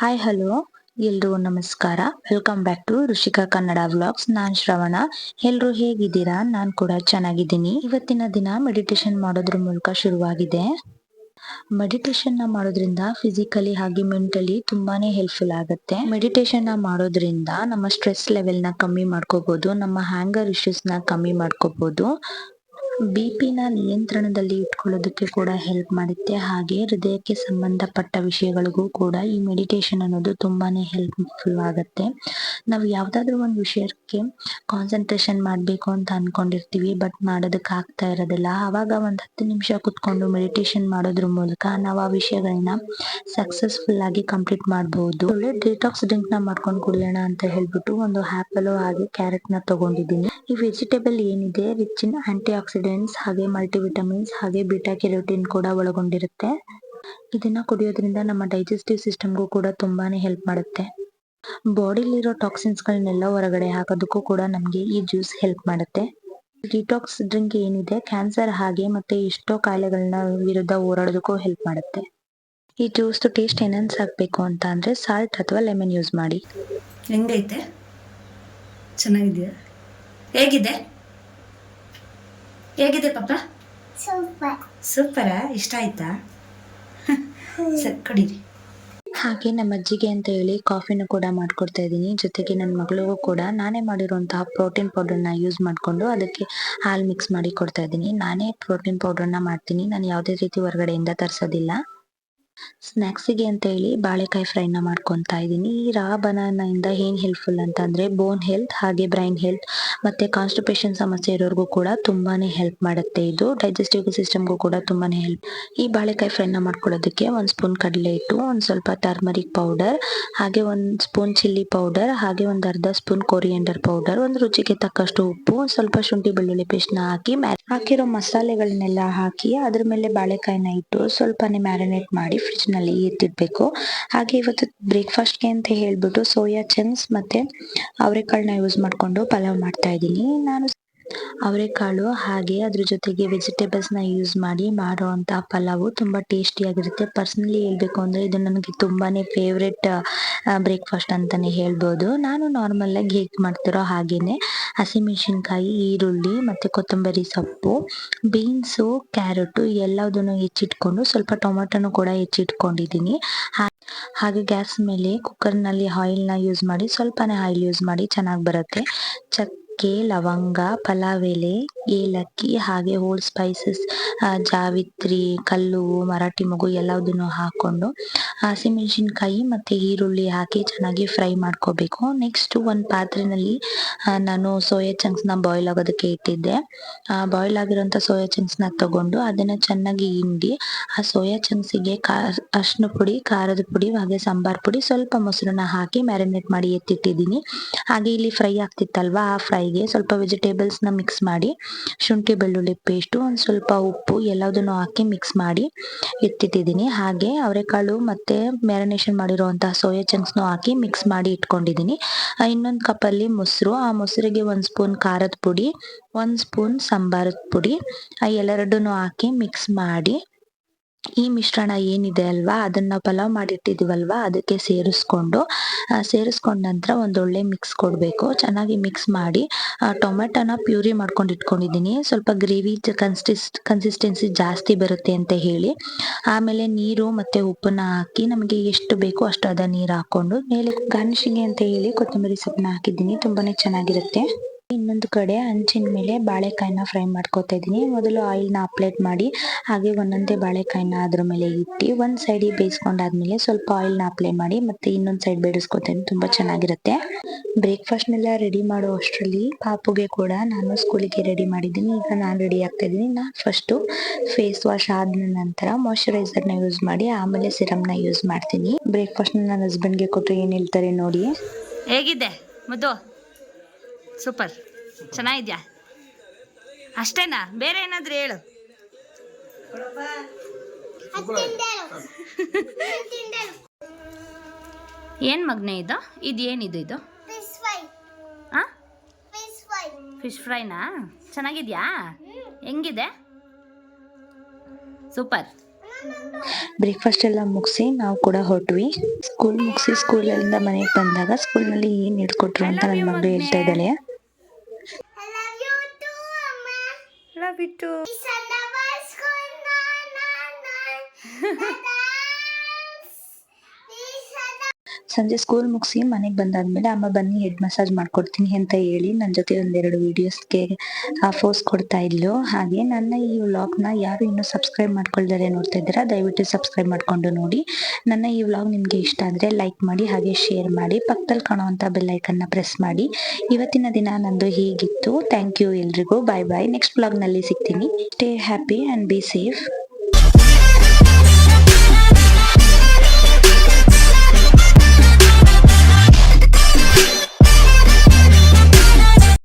Hi hello ಎಲ್ರಿಗೂ ನಮಸ್ಕಾರ. Welcome back to Rishika Kannada vlogs ನಾನ್ ಶ್ರವಣ. ಎಲ್ರು ಹೇಗಿದ್ದೀರಾ? ನಾನ್ ಕೂಡ ಚೆನ್ನಾಗಿದ್ದೀನಿ. ಇವತ್ತಿನ ದಿನ ಮೆಡಿಟೇಷನ್ ಮಾಡೋದ್ರ ಮೂಲಕ ಶುರುವಾಗಿದೆ. ಮೆಡಿಟೇಷನ್ನ ಮಾಡೋದ್ರಿಂದ ಫಿಸಿಕಲಿ ಹಾಗೆ ಮೆಂಟಲಿ ತುಂಬಾನೇ ಹೆಲ್ಪ್ಫುಲ್ ಆಗುತ್ತೆ. ಮೆಡಿಟೇಷನ್ನ ಮಾಡೋದ್ರಿಂದ ನಮ್ಮ ಸ್ಟ್ರೆಸ್ ಲೆವೆಲ್ನ ಕಮ್ಮಿ ಮಾಡ್ಕೋಬಹುದು ನಮ್ಮ ಹ್ಯಾಂಗರ್ ಇಶ್ಯೂಸ್ನ ಕಮ್ಮಿ ಮಾಡ್ಕೋಬಹುದು ಬಿ ನ ನಿಯಂತ್ರಣದಲ್ಲಿ ಇಟ್ಕೊಳ್ಳೋದಕ್ಕೆ ಕೂಡ ಹೆಲ್ಪ್ ಮಾಡುತ್ತೆ. ಹಾಗೆ ಹೃದಯಕ್ಕೆ ಸಂಬಂಧಪಟ್ಟ ವಿಷಯಗಳಿಗೂ ಕೂಡ ಈ ಮೆಡಿಟೇಷನ್ ಅನ್ನೋದು ತುಂಬಾನೇ ಹೆಲ್ಪ್ಫುಲ್ ಆಗುತ್ತೆ. ನಾವು ಯಾವ್ದಾದ್ರು ಒಂದು ವಿಷಯಕ್ಕೆ ಕಾನ್ಸಂಟ್ರೇಷನ್ ಮಾಡ್ಬೇಕು ಅಂತ ಅನ್ಕೊಂಡಿರ್ತೀವಿ ಬಟ್ ಮಾಡೋದಕ್ಕೆ ಆಗ್ತಾ ಇರೋದಿಲ್ಲ. ಆವಾಗ ಒಂದು ಹತ್ತು ನಿಮಿಷ ಕುತ್ಕೊಂಡು ಮೆಡಿಟೇಷನ್ ಮಾಡೋದ್ರ ಮೂಲಕ ನಾವು ಆ ವಿಷಯಗಳನ್ನ ಸಕ್ಸಸ್ಫುಲ್ ಆಗಿ ಕಂಪ್ಲೀಟ್ ಮಾಡಬಹುದು ಒಳ್ಳೆ ಡಿಟಾಕ್ಸ್ ಡ್ರಿಂಕ್ನ ಮಾಡ್ಕೊಂಡು ಕುಡಿಯೋಣ ಅಂತ ಹೇಳ್ಬಿಟ್ಟು ಒಂದು ಆಪಲ್ ಹಾಗೆ ಕ್ಯಾರೆಟ್ನ ತಗೊಂಡಿದ್ದೀನಿ. ಈ ವೆಜಿಟೇಬಲ್ ಏನಿದೆ? ರಿಚ್ ಇನ್ ಆಂಟಿ ಆಕ್ಸಿಡೆಂಟ್ಸ್ ಹಾಗೆ ಮಲ್ಟಿವಿಟಮಿನ್ಸ್ ಹಾಗೆ ಬೀಟಾ ಕೆರೋಟಿನ್ ಕೂಡ ಒಳಗೊಂಡಿರುತ್ತೆ. ಇದನ್ನ ಕುಡಿಯೋದ್ರಿಂದ ನಮ್ಮ ಡೈಜೆಸ್ಟಿವ್ ಸಿಸ್ಟಮ್ಗೂ ಕೂಡ ತುಂಬಾನೇ ಹೆಲ್ಪ್ ಮಾಡುತ್ತೆ. ಬಾಡಿಲಿರೋ ಟಾಕ್ಸಿನ್ಸ್ ಗಳನ್ನೆಲ್ಲ ಹೊರಗಡೆ ಹಾಕೋದಕ್ಕೂ ಕೂಡ ನಮಗೆ ಈ ಜ್ಯೂಸ್ ಹೆಲ್ಪ್ ಮಾಡುತ್ತೆ. ಡಿಟಾಕ್ಸ್ ಡ್ರಿಂಕ್ ಏನಿದೆ ಕ್ಯಾನ್ಸರ್ ಹಾಗೆ ಮತ್ತೆ ಎಷ್ಟೋ ಕಾಯಿಲೆಗಳನ್ನ ವಿರುದ್ಧ ಹೋರಾಡೋದಕ್ಕೂ ಹೆಲ್ಪ್ ಮಾಡುತ್ತೆ. ಈ ಜ್ಯೂಸ್ ಟೇಸ್ಟ್ ಎನನ್ಸ್ ಆಗಬೇಕು ಅಂತ ಅಂದ್ರೆ ಸಾಲ್ಟ್ ಅಥವಾ ಲೆಮನ್ ಯೂಸ್ ಮಾಡಿ. ಹೆಂಗೈತೆ? ಚೆನ್ನಾಗಿದೆಯಾ? ಹೇಗಿದೆ? ಹೇಗಿದೆ ಪಾಪ ಸೂಪರ ಇಷ್ಟ ಆಯ್ತಾ? ಸರಿ ಕುಡೀರಿ. ಹಾಗೆ ನಮ್ಮ ಅಜ್ಜಿಗೆ ಅಂತ ಹೇಳಿ ಕಾಫಿನ ಕೂಡ ಮಾಡ್ಕೊಡ್ತಾ ಇದ್ದೀನಿ. ಜೊತೆಗೆ ನನ್ನ ಮಗಳಿಗೂ ಕೂಡ ನಾನೇ ಮಾಡಿರುವಂತಹ ಪ್ರೋಟೀನ್ ಪೌಡರ್ನ ಯೂಸ್ ಮಾಡಿಕೊಂಡು ಅದಕ್ಕೆ ಹಾಲು ಮಿಕ್ಸ್ ಮಾಡಿ ಕೊಡ್ತಾ ಇದ್ದೀನಿ. ನಾನೇ ಪ್ರೋಟೀನ್ ಪೌಡರ್ನ ಮಾಡ್ತೀನಿ. ನಾನು ಯಾವುದೇ ರೀತಿ ಹೊರಗಡೆಯಿಂದ ತರಿಸೋದಿಲ್ಲ. ಸ್ನ್ಯಾಕ್ಸಿಗೆ ಅಂತ ಹೇಳಿ ಬಾಳೆಕಾಯಿ ಫ್ರೈನ ಮಾಡ್ಕೊತಾ ಇದ್ದೀನಿ. ಈ ರಾ ಬನಾನ ಇಂದ ಏನ್ ಹೆಲ್ಪ್ಫುಲ್ ಅಂತ ಅಂದ್ರೆ ಬೋನ್ ಹೆಲ್ತ್ ಹಾಗೆ ಬ್ರೈನ್ ಹೆಲ್ತ್ ಮತ್ತೆ ಕಾನ್ಸ್ಟಿಪೇಷನ್ ಸಮಸ್ಯೆ ಇರೋರ್ಗೂ ಕೂಡ ತುಂಬಾನೇ ಹೆಲ್ಪ್ ಮಾಡುತ್ತೆ ಇದು. ಡೈಜೆಸ್ಟಿವ್ ಸಿಸ್ಟಮ್ಗೂ ಕೂಡ ತುಂಬಾನೇ ಹೆಲ್ಪ್ ಈ ಬಾಳೆಕಾಯಿ ಫ್ರೈನ ಮಾಡ್ಕೊಳ್ಳೋದಕ್ಕೆ ಒಂದ್ ಸ್ಪೂನ್ ಕಡಲೆ ಹಿಟ್ಟು, ಒಂದ್ ಸ್ವಲ್ಪ ಟರ್ಮರಿಕ್ ಪೌಡರ್ ಹಾಗೆ ಒಂದ್ ಸ್ಪೂನ್ ಚಿಲ್ಲಿ ಪೌಡರ್ ಹಾಗೆ ಒಂದ್ ಅರ್ಧ ಸ್ಪೂನ್ ಕೊರಿಯಂಡರ್ ಪೌಡರ್ ಒಂದ್ ರುಚಿಗೆ ತಕ್ಕಷ್ಟು ಉಪ್ಪು, ಒಂದ್ ಸ್ವಲ್ಪ ಶುಂಠಿ ಬೆಳ್ಳುಳ್ಳಿ ಪೇಸ್ಟ್ನ ಹಾಕಿ ಹಾಕಿರೋ ಮಸಾಲೆಗಳನ್ನೆಲ್ಲ ಹಾಕಿ ಅದ್ರ ಮೇಲೆ ಬಾಳೆಕಾಯಿನ ಇಟ್ಟು ಸ್ವಲ್ಪನೇ ಮ್ಯಾರಿನೇಟ್ ಮಾಡಿ ಫ್ರಿಜ್ನಲ್ಲಿ ಎತ್ತಿಡ್ಬೇಕು ಹಾಗೆ ಇವತ್ತು ಬ್ರೇಕ್ಫಾಸ್ಟ್ಗೆ ಅಂತ ಹೇಳ್ಬಿಟ್ಟು ಸೋಯಾ ಚಂಕ್ಸ್ ಮತ್ತೆ ಅವರೆಕಾಳನ್ನ ಯೂಸ್ ಮಾಡ್ಕೊಂಡು ಪಲಾವ್ ಮಾಡ್ತಾ ಇದ್ದೀನಿ. ನಾನು ಅವರೆಕಾಳು ಹಾಗೆ ಅದ್ರ ಜೊತೆಗೆ ವೆಜಿಟೇಬಲ್ಸ್ನ ಯೂಸ್ ಮಾಡಿ ಮಾಡುವಂತ ಪಲಾವು ತುಂಬಾ ಟೇಸ್ಟಿ ಆಗಿರುತ್ತೆ. ಪರ್ಸನಲಿ ಹೇಳ್ಬೇಕು ಅಂದ್ರೆ ಇದು ನನಗೆ ತುಂಬಾನೇ ಫೇವ್ರೆಟ್ ಬ್ರೇಕ್ಫಾಸ್ಟ್ ಅಂತಾನೆ ಹೇಳ್ಬೋದು. ನಾನು ನಾರ್ಮಲ್ ಆಗಿ ಹೇಗ್ ಮಾಡ್ತಿರೋ ಹಾಗೇನೆ. ಹಸಿಮೆಣಸಿನ್ಕಾಯಿ, ಈರುಳ್ಳಿ ಮತ್ತೆ ಕೊತ್ತಂಬರಿ ಸೊಪ್ಪು ಬೀನ್ಸು ಕ್ಯಾರೆಟು ಎಲ್ಲದನ್ನು ಹೆಚ್ಚಿಟ್ಕೊಂಡು ಸ್ವಲ್ಪ ಟೊಮೆಟೊನು ಕೂಡ ಹೆಚ್ಚಿಟ್ಕೊಂಡಿದ್ದೀನಿ. ಹಾಗೆ ಗ್ಯಾಸ್ ಮೇಲೆ ಕುಕ್ಕರ್ನಲ್ಲಿ ಆಯಿಲ್ನ ಯೂಸ್ ಮಾಡಿ, ಸ್ವಲ್ಪನೇ ಆಯಿಲ್ ಯೂಸ್ ಮಾಡಿ ಚೆನ್ನಾಗಿ ಬರುತ್ತೆ. ಚಕ್ಕೆ ಲವಂಗ ಪಲಾವ್ ಎಲೆ ಏಲಕ್ಕಿ ಹಾಗೆ ಹೋಲ್ ಸ್ಪೈಸಸ್ ಜಾವಿತ್ರಿ, ಕಲ್ಲು, ಮರಾಠಿ ಮಗು ಎಲ್ಲದನ್ನು ಹಾಕೊಂಡು ಹಸಿಮೆಣಸಿನ್ಕಾಯಿ ಮತ್ತೆ ಈರುಳ್ಳಿ ಹಾಕಿ ಚೆನ್ನಾಗಿ ಫ್ರೈ ಮಾಡ್ಕೋಬೇಕು. ನೆಕ್ಸ್ಟ್ ಒಂದು ಪಾತ್ರೆನಲ್ಲಿ ನಾನು ಸೋಯಾ ಚಂಕ್ಸ್ನ ಬಾಯ್ಲ್ ಆಗೋದಕ್ಕೆ ಇಟ್ಟಿದ್ದೆ. ಬಾಯ್ಲ್ ಆಗಿರುವಂತ ಸೋಯಾ ಚಂಕ್ಸ್ನ ತಗೊಂಡು ಅದನ್ನ ಚೆನ್ನಾಗಿ ಹಿಂಡಿ, ಆ ಸೋಯಾ ಚಂಕ್ಸ್ಗೆ ಅರ್ಶಿನ ಪುಡಿ, ಖಾರದ ಪುಡಿ ಹಾಗೆ ಸಾಂಬಾರ್ ಪುಡಿ ಸ್ವಲ್ಪ ಮೊಸರನ್ನ ಹಾಕಿ ಮ್ಯಾರಿನೇಟ್ ಮಾಡಿ ಎತ್ತಿಟ್ಟಿದ್ದೀನಿ. ಹಾಗೆ ಇಲ್ಲಿ ಫ್ರೈ ಆಗ್ತಿತ್ತಲ್ವಾ? ಆ ಫ್ರೈಗೆ ಸ್ವಲ್ಪ ವೆಜಿಟೇಬಲ್ಸ್ನ ಮಿಕ್ಸ್ ಮಾಡಿ, ಶುಂಠಿ ಬೆಳ್ಳುಳ್ಳಿ ಪೇಸ್ಟು ಒಂದು ಸ್ವಲ್ಪ ಉಪ್ಪು ಎಲ್ಲದನ್ನು ಹಾಕಿ ಮಿಕ್ಸ್ ಮಾಡಿ ಎತ್ತಿಟ್ಟಿದ್ದೀನಿ. ಹಾಗೆ ಅವರೆಕಾಳು ಮತ್ತು ಮ್ಯಾರಿನೇಷನ್ ಮಾಡಿರುವಂತಹ ಸೋಯಾ ಚಂಕ್ಸ್ ಹಾಕಿ ಮಿಕ್ಸ್ ಮಾಡಿ ಇಟ್ಕೊಂಡಿದ್ದೀನಿ. ಇನ್ನೊಂದು ಕಪ್ಪಲ್ಲಿ ಮೊಸರು, ಆ ಮೊಸರಿಗೆ ಒಂದು ಸ್ಪೂನ್ ಖಾರದ ಪುಡಿ, ಒಂದು ಸ್ಪೂನ್ ಸಾಂಬಾರದ ಪುಡಿ, ಆ ಎಲ್ಲರಡನ್ನು ಹಾಕಿ ಮಿಕ್ಸ್ ಮಾಡಿ ಈ ಮಿಶ್ರಣ ಏನಿದೆ ಅಲ್ವಾ? ಅದನ್ನ ಪಲಾವ್ ಮಾಡಿಟ್ಟಿದೀವಲ್ವಾ? ಅದಕ್ಕೆ ಸೇರಿಸ್ಕೊಂಡು ಸೇರಿಸ್ಕೊಂಡ ನಂತರ ಒಂದೊಳ್ಳೆ ಮಿಕ್ಸ್ ಕೊಡಬೇಕು. ಚೆನ್ನಾಗಿ ಮಿಕ್ಸ್ ಮಾಡಿ ಟೊಮೆಟೊನ ಪ್ಯೂರಿ ಮಾಡ್ಕೊಂಡು ಇಟ್ಕೊಂಡಿದ್ದೀನಿ. ಸ್ವಲ್ಪ ಗ್ರೇವಿ ಕನ್ಸಿಸ್ ಕನ್ಸಿಸ್ಟೆನ್ಸಿ ಜಾಸ್ತಿ ಬರುತ್ತೆ ಅಂತ ಹೇಳಿ. ಆಮೇಲೆ ನೀರು ಮತ್ತೆ ಉಪ್ಪನ್ನ ಹಾಕಿ ನಮಗೆ ಎಷ್ಟು ಬೇಕೋ ಅಷ್ಟು ಅದ ನೀರು ಹಾಕೊಂಡು, ಮೇಲೆ ಗಾರ್ನಿಶಿಂಗ್ ಅಂತ ಹೇಳಿ ಕೊತ್ತಂಬರಿ ಸೊಪ್ಪನ್ನ ಹಾಕಿದ್ದೀನಿ. ತುಂಬಾನೇ ಚೆನ್ನಾಗಿರುತ್ತೆ. ಇನ್ನೊಂದು ಕಡೆ ಹಂಚಿನ ಮೇಲೆ ಬಾಳೆಕಾಯಿನ ಫ್ರೈ ಮಾಡ್ಕೊತಾ ಇದ್ದೀನಿ. ಮೊದಲು ಆಯಿಲ್ನ ಅಪ್ಲೈಟ್ ಮಾಡಿ, ಹಾಗೆ ಒಂದೊಂದೇ ಬಾಳೆಕಾಯಿನ ಅದ್ರ ಮೇಲೆ ಇಟ್ಟು, ಒಂದ್ ಸೈಡ್ ಬೇಯಿಸ್ಕೊಂಡಾದ್ಮೇಲೆ ಸ್ವಲ್ಪ ಆಯಿಲ್ನ ಅಪ್ಲೈ ಮಾಡಿ, ಮತ್ತೆ ಇನ್ನೊಂದು ಸೈಡ್ ಬೇಡಿಸ್ಕೊತೀನಿ ತುಂಬಾ ಚೆನ್ನಾಗಿರುತ್ತೆ. ಬ್ರೇಕ್ಫಾಸ್ಟ್ ನೆಲ್ಲ ರೆಡಿ ಮಾಡೋ ಅಷ್ಟರಲ್ಲಿ ಪಾಪುಗೆ ಕೂಡ ನಾನು ಸ್ಕೂಲಿಗೆ ರೆಡಿ ಮಾಡಿದ್ದೀನಿ. ಈಗ ನಾನು ರೆಡಿ ಆಗ್ತಾ ಇದ್ದೀನಿ. ನಾನು ಫಸ್ಟ್ ಫೇಸ್ ವಾಶ್ ಆದ ನಂತರ ಮಾಯಶ್ಚರೈಸರ್ ಯೂಸ್ ಮಾಡಿ, ಆಮೇಲೆ ಸಿರಮ್ ಯೂಸ್ ಮಾಡ್ತೀನಿ. ಬ್ರೇಕ್ಫಾಸ್ಟ್ ನನ್ನ ಹಸ್ಬೆಂಡ್ಗೆ ಕೊಟ್ಟರೆ ಏನ್ ಹೇಳ್ತಾರೆ ನೋಡಿ. ಹೇಗಿದೆ ಮುದ್ದು? ಸೂಪರ್. ಚೆನ್ನಾಗಿದ್ಯಾ? ಅಷ್ಟೇನಾ? ಬೇರೆ ಏನಾದರೂ ಹೇಳು. ಏನು ಮಗ್ನೆ ಇದು? ಇದು? ಏನಿದು ಇದು ಫಿಶ್ ಫ್ರೈನಾ ಚೆನ್ನಾಗಿದ್ಯಾ? ಹೆಂಗಿದೆ? ಸೂಪರ್. ಬ್ರೇಕ್ಫಾಸ್ಟ್ ಎಲ್ಲ ಮುಗಿಸಿ ನಾವು ಕೂಡ ಹೊರಟ್ವಿ. ಸ್ಕೂಲ್ ಮುಗಿಸಿ ಸ್ಕೂಲಿಂದ ಮನೆಗೆ ಬಂದಾಗ ಸ್ಕೂಲ್ನಲ್ಲಿ ಏನು ಹೇಳ್ಕೊಟ್ರು ಅಂತ ನನ್ನ ಮಗಳು ಹೇಳ್ತಾ ಇದ್ದಾಳೆ Merhaba Bitu. İşte başka ಸಂಜೆ ಸ್ಕೂಲ್ ಮುಗಿಸಿ ಮನೆಗೆ ಬಂದಾದ್ಮೇಲೆ ಅಮ್ಮ ಬನ್ನಿ ಹೆಡ್ ಮಸಾಜ್ ಮಾಡ್ಕೊಡ್ತೀನಿ ಅಂತ ಹೇಳಿ ನನ್ನ ಜೊತೆ ಒಂದೆರಡು ವಿಡಿಯೋಸ್ಗೆ ಫೋರ್ಸ್ ಕೊಡ್ತಾ ಇದ್ಲು. ಹಾಗೆ ನನ್ನ ಈ ವ್ಲಾಗ್ನ ಯಾರು ಇನ್ನೂ ಸಬ್ಸ್ಕ್ರೈಬ್ ಮಾಡ್ಕೊಳ್ದರೆ ನೋಡ್ತಾ ಇದ್ದೀರಾ, ದಯವಿಟ್ಟು ಸಬ್ಸ್ಕ್ರೈಬ್ ಮಾಡ್ಕೊಂಡು ನೋಡಿ. ನನ್ನ ಈ ವ್ಲಾಗ್ ನಿಮಗೆ ಇಷ್ಟ ಆದರೆ ಲೈಕ್ ಮಾಡಿ, ಹಾಗೆ ಶೇರ್ ಮಾಡಿ ಪಕ್ಕದಲ್ಲಿ ಕಾಣುವಂಥ ಬೆಲ್ಲೈಕನ್ನ ಪ್ರೆಸ್ ಮಾಡಿ. ಇವತ್ತಿನ ದಿನ ನಂದು ಹೀಗಿತ್ತು. ಥ್ಯಾಂಕ್ ಯು ಎಲ್ರಿಗೂ. ಬಾಯ್ ಬಾಯ್ ನೆಕ್ಸ್ಟ್ ವ್ಲಾಗ್ನಲ್ಲಿ ಸಿಗ್ತೀನಿ. Stay happy and be safe